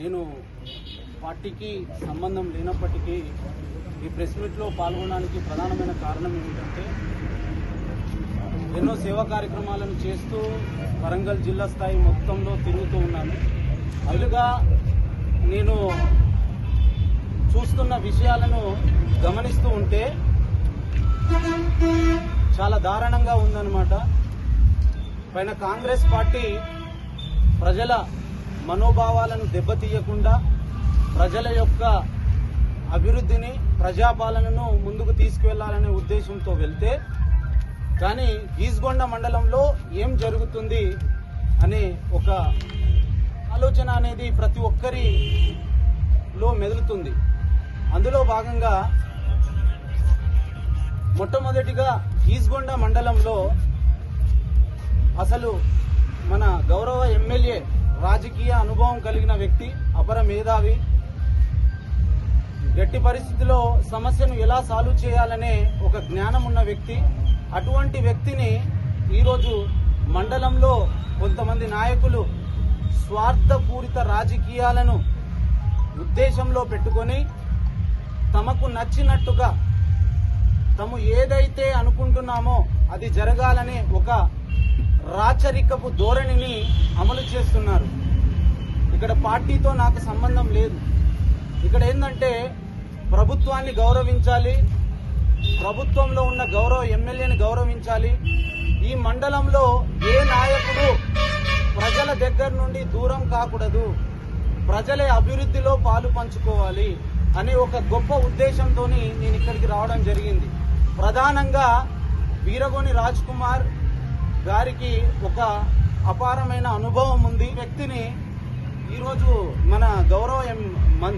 నేను పార్టీకి సంబంధం లేనప్పటికీ ఈ ప్రెస్ మీట్లో పాల్గొనడానికి ప్రధానమైన కారణం ఏమిటంటే ఎన్నో సేవా కార్యక్రమాలను చేస్తూ వరంగల్ జిల్లా స్థాయి మొత్తంలో తిరుగుతూ ఉన్నాను. అందుగా నేను చూస్తున్న విషయాలను గమనిస్తూ ఉంటే చాలా దారుణంగా ఉందన్నమాట. పైన కాంగ్రెస్ పార్టీ ప్రజల మనోభావాలను దెబ్బతీయకుండా ప్రజల యొక్క అభివృద్ధిని ప్రజాపాలనను ముందుకు తీసుకువెళ్ళాలనే ఉద్దేశంతో వెళ్తే కానీ గీజ్గొండ మండలంలో ఏం జరుగుతుంది అనే ఒక ఆలోచన అనేది ప్రతి ఒక్కరిలో మెదులుతుంది. అందులో భాగంగా మొట్టమొదటిగా గీజ్గొండ మండలంలో అసలు మన గౌరవ ఎమ్మెల్యే రాజకీయ అనుభవం కలిగిన వ్యక్తి అపర మేధావి. గట్టి పరిస్థితిలో సమస్యను ఎలా సాల్వ్ చేయాలనే ఒక జ్ఞానం ఉన్న వ్యక్తి. అటువంటి వ్యక్తిని ఈరోజు మండలంలో కొంతమంది నాయకులు స్వార్థపూరిత రాజకీయాలను ఉద్దేశంలో పెట్టుకొని తమకు నచ్చినట్టుగా తము ఏదైతే అనుకుంటున్నామో అది జరగాలనే ఒక రాచరికపు ధోరణిని అమలు చేస్తున్నారు. ఇక్కడ పార్టీతో నాకు సంబంధం లేదు. ఇక్కడ ఏంటంటే ప్రభుత్వాన్ని గౌరవించాలి ప్రభుత్వంలో ఉన్న గౌరవ ఎమ్మెల్యేని గౌరవించాలి. ఈ మండలంలో ఏ నాయకుడు ప్రజల దగ్గర నుండి దూరం కాకూడదు. ప్రజల అభివృద్ధిలో పాలు పంచుకోవాలి అనే ఒక గొప్ప ఉద్దేశంతో నేను ఇక్కడికి రావడం జరిగింది. ప్రధానంగా వీరగోని రాజ్ కుమార్ గారికి ఒక అపారమైన అనుభవం ఉంది. వ్యక్తిని ఈరోజు మన గౌరవ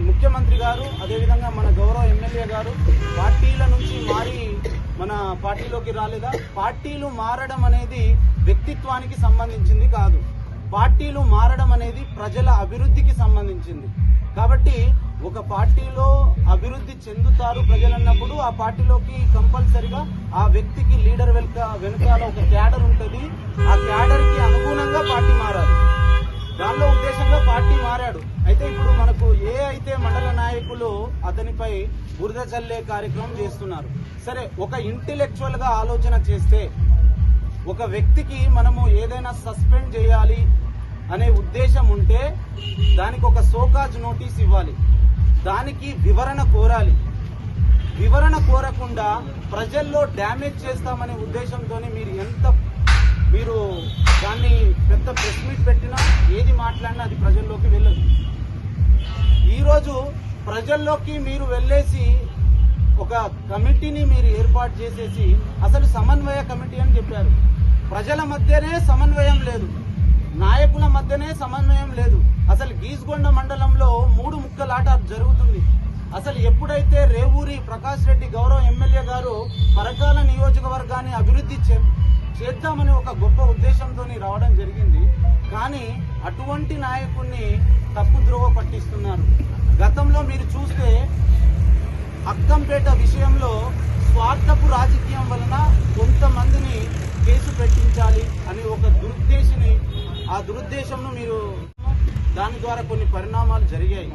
ముఖ్యమంత్రి గారు అదేవిధంగా మన గౌరవ ఎమ్మెల్యే గారు పార్టీల నుంచి మారి మన పార్టీలోకి రాలేదా? పార్టీలు మారడం అనేది వ్యక్తిత్వానికి సంబంధించింది కాదు. పార్టీలు మారడం అనేది ప్రజల అభివృద్ధికి సంబంధించింది. కాబట్టి ఒక పార్టీలో అభివృద్ధి చెందుతారు ప్రజలన్నప్పుడు ఆ పార్టీలోకి కంపల్సరిగా ఆ వ్యక్తికి లీడర్ వెనుక వెనుకాల ఒక క్యాడర్ ఉంటుంది. ఆ క్యాడర్కి అనుగుణంగా పార్టీ మారాలి. దానిలో ఉద్దేశంగా పార్టీ మారాడు. అయితే ఇప్పుడు మనకు ఏ అయితే మండల నాయకులు అతనిపై బురద చల్లే కార్యక్రమం చేస్తున్నారు. సరే ఒక ఇంటెలెక్చువల్గా ఆలోచన చేస్తే ఒక వ్యక్తికి మనము ఏదైనా సస్పెండ్ చేయాలి అనే ఉద్దేశం ఉంటే దానికి ఒక సోకాజ్ నోటీస్ ఇవ్వాలి. దానికి వివరణ కోరాలి. వివరణ కోరకుండా ప్రజల్లో డ్యామేజ్ చేస్తామనే ఉద్దేశంతో మీరు ఎంత మీరు దాన్ని పెద్ద ప్రెస్ మీట్ పెట్టినా ఏది మాట్లాడినా అది ప్రజల్లోకి వెళ్ళదు. ఈరోజు ప్రజల్లోకి మీరు వెళ్ళేసి ఒక కమిటీని మీరు ఏర్పాటు చేసేసి అసలు సమన్వయ కమిటీ అని చెప్పారు. ప్రజల మధ్యనే సమన్వయం లేదు. నాయకుల మధ్యనే సమన్వయం లేదు. అసలు గీజ్గొండ మండలంలో మూడు ముక్కలాట జరుగుతుంది. అసలు ఎప్పుడైతే రేవూరి ప్రకాష్ రెడ్డి గౌరవ ఎమ్మెల్యే గారు పరకాల నియోజకవర్గాన్ని అభివృద్ధి చే- చేద్దామని ఒక గొప్ప ఉద్దేశంతో రావడం జరిగింది. కానీ అటువంటి నాయకుడిని తప్పుద్రోవ పట్టిస్తున్నారు. గతంలో మీరు చూస్తే అక్కంపేట విషయంలో స్వార్థపు రాజకీయం వలన ద్వారా కొన్ని పరిణామాలు జరిగాయి.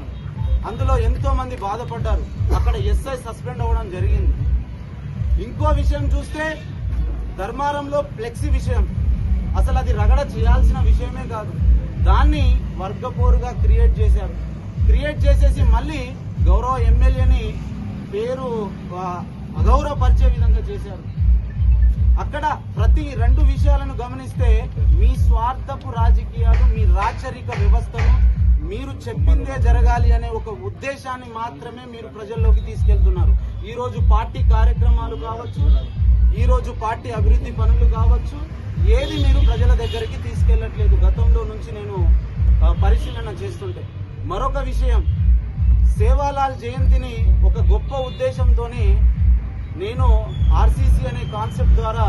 అందులో ఎంతో మంది బాధపడ్డారు. అక్కడ ఎస్ఐ సస్పెండ్ అవ్వడం జరిగింది. ఇంకో విషయం చూస్తే ధర్మారంలో ఫ్లెక్సీ విషయం. అసలు అది రగడ చేయాల్సిన విషయమే కాదు. దాన్ని వర్గపోరుగా క్రియేట్ చేశారు. క్రియేట్ చేసేసి మళ్ళీ గౌరవ ఎమ్మెల్యేని పేరు అగౌరవపరిచే విధంగా చేశారు. అక్కడ ప్రతి రెండు విషయాలను గమనిస్తే మీ స్వార్థపు రాజకీయాలు మీ రాచరిక వ్యవస్థను మీరు చెప్పిందే జరగాలి అనే ఒక ఉద్దేశాన్ని మాత్రమే మీరు ప్రజల్లోకి తీసుకెళ్తున్నారు. ఈరోజు పార్టీ కార్యక్రమాలు కావచ్చు ఈరోజు పార్టీ అభివృద్ధి పనులు కావచ్చు ఏది మీరు ప్రజల దగ్గరికి తీసుకెళ్ళట్లేదు. గతంలో నుంచి నేను పరిశీలన చేస్తుంటే. మరొక విషయం సేవాలాల్ జయంతిని ఒక గొప్ప ఉద్దేశంతో నేను ఆర్సీసీ అనే కాన్సెప్ట్ ద్వారా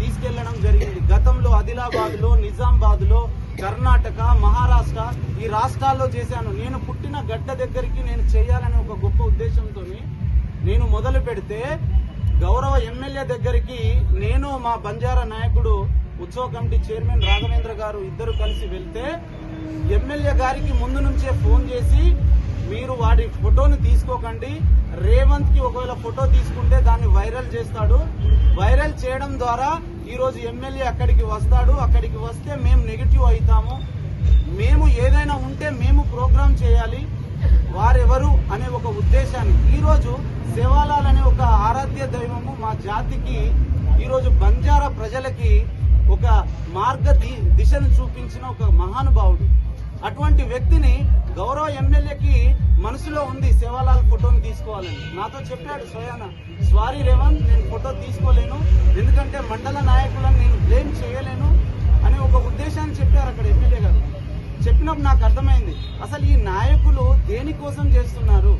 తీసుకెళ్ళడం జరిగింది. గతంలో ఆదిలాబాద్లో నిజామాబాద్లో కర్ణాటక మహారాష్ట్ర ఈ రాష్ట్రాల్లో చేశాను. నేను పుట్టిన గడ్డ దగ్గరికి నేను చేయాలనే ఒక గొప్ప ఉద్దేశంతో నేను మొదలు పెడితే గౌరవ ఎమ్మెల్యే దగ్గరికి నేను మా బంజారా నాయకుడు ఉత్సవ కమిటీ చైర్మన్ రాఘవేంద్ర గారు ఇద్దరు కలిసి వెళ్తే ఎమ్మెల్యే గారికి ముందు నుంచే ఫోన్ చేసి మీరు వాడి ఫోటోని తీసుకోకండి. రేవంత్కి ఒకవేళ ఫోటో తీసుకుంటే దాన్ని వైరల్ చేస్తాడు. వైరల్ చేయడం ద్వారా ఈరోజు ఎమ్మెల్యే అక్కడికి వస్తాడు. అక్కడికి వస్తే మేము నెగిటివ్ అవుతాము. మేము ఏదైనా ఉంటే మేము ప్రోగ్రామ్ చేయాలి. వారెవరు అనే ఒక ఉద్దేశాన్ని. ఈరోజు శివాలాల్ అనే ఒక ఆరాధ్య దైవము మా జాతికి ఈరోజు బంజారా ప్రజలకి ఒక మార్గ ది- దిశను చూపించిన ఒక మహానుభావుడు. అటువంటి వ్యక్తిని గౌరవ ఎమ్మెల్యేకి మనసులో ఉంది సేవాలాల్ ఫోటోని తీసుకోవాలని. నాతో చెప్పాడు స్వయాన స్వారీ రేవంత్ నేను ఫోటో తీసుకోలేను ఎందుకంటే మండల నాయకులను నేను బ్లేమ్ చేయలేను అనే ఒక ఉద్దేశాన్ని చెప్పారు అక్కడ ఎమ్మెల్యే గారు. చెప్పినప్పుడు నాకు అర్థమైంది అసలు ఈ నాయకులు దేనికోసం చేస్తున్నారు?